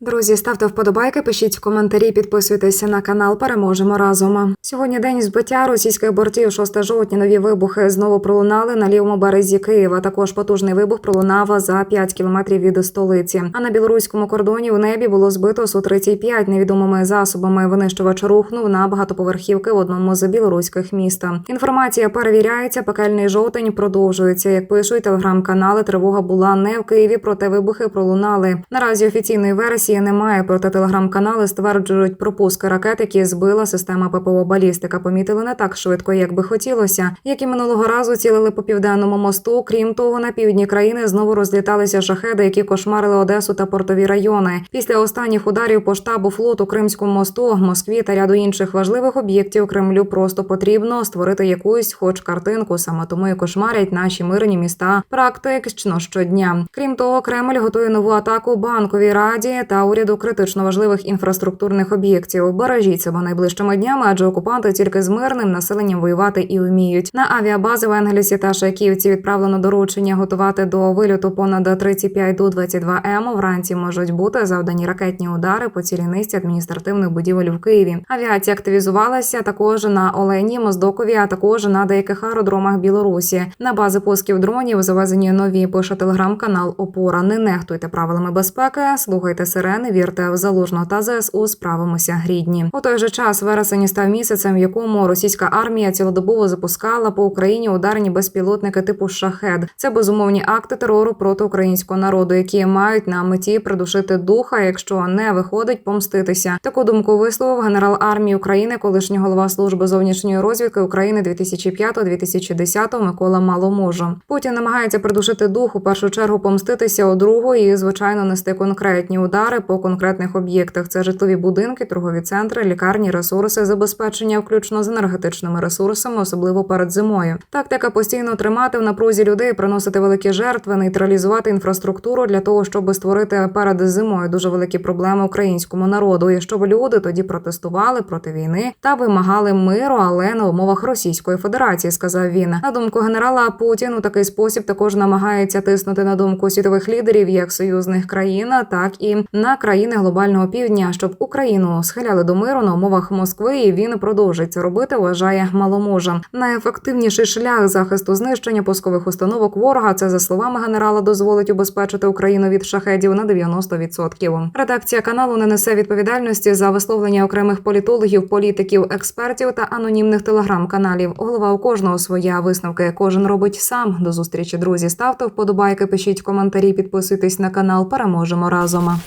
Друзі, ставте вподобайки, пишіть коментарі, підписуйтеся на канал. Переможемо разом. Сьогодні день збиття російських бортів. 6 жовтня. Нові вибухи знову пролунали на лівому березі Києва. Також потужний вибух пролунав за 5 кілометрів від столиці. А на білоруському кордоні в небі було збито су 35 невідомими засобами. Винищувач рухнув на багатоповерхівки в одному з білоруських міст. Інформація перевіряється. Пекельний жовтень продовжується. Як пишуть телеграм-канали, тривога була не в Києві, проте вибухи пролунали. Наразі офіційної версії немає. Проте телеграм-канали стверджують про пуск ракет, які збила система ППО балістика. Помітили не так швидко, як би хотілося. Як і минулого разу цілили по південному мосту. Крім того, на півдні країни знову розліталися шахеди, які кошмарили Одесу та портові райони. Після останніх ударів по штабу флоту Кримському мосту, Москві та ряду інших важливих об'єктів Кремлю просто потрібно створити якусь, хоч картинку. Саме тому і кошмарять наші мирні міста практично щодня. Крім того, Кремль готує нову атаку банковій раді та уряду критично важливих інфраструктурних об'єктів. Бережіть себе найближчими днями, адже окупанти тільки з мирним населенням воювати і вміють. На авіабази в Енгельсі та Шайківці відправлено доручення готувати до вильоту понад 35 до 22 м. Вранці можуть бути завдані ракетні удари по цілій низці адміністративних будівель в Києві. Авіація активізувалася також на Олені, Моздокові, а також на деяких аеродромах Білорусі. На бази пусків дронів завезені нові. Пише телеграм-канал Опора. Не нехтуйте правилами безпеки, слухайте сирени, вірте в залужного та ЗСУ. Справимося грідні. У той же час вересень став місяцем, в якому російська армія цілодобово запускала по Україні ударні безпілотники типу шахед. Це безумовні акти терору проти українського народу, які мають на меті придушити духа, якщо не виходить помститися. Таку думку висловив генерал армії України, колишній голова служби зовнішньої розвідки України 2005-2010 Микола Маломожа. Путін намагається придушити дух у першу чергу помститися у другу і звичайно нести конкретні удари по конкретних об'єктах. Це житлові будинки, торгові центри, лікарні, ресурси, забезпечення, включно з енергетичними ресурсами, особливо перед зимою. Тактика постійно тримати в напрузі людей, приносити великі жертви, нейтралізувати інфраструктуру для того, щоб створити перед зимою дуже великі проблеми українському народу, і щоб люди тоді протестували проти війни та вимагали миру, але на умовах Російської Федерації, сказав він. На думку генерала Путін у такий спосіб також намагається тиснути на думку світових лідерів як союзних країн, так і на країни глобального півдня, щоб Україну схиляли до миру на умовах Москви. І він продовжить це робити. Вважає маломожа. Найефективніший шлях захисту знищення пускових установок ворога. Це за словами генерала дозволить убезпечити Україну від шахедів на 90%. Редакція каналу не несе відповідальності за висловлення окремих політологів, політиків, експертів та анонімних телеграм-каналів. Голова у кожного своя висновки. Кожен робить сам. До зустрічі, друзі. Ставте вподобайки, пишіть коментарі, підписуйтесь на канал. Переможемо разом.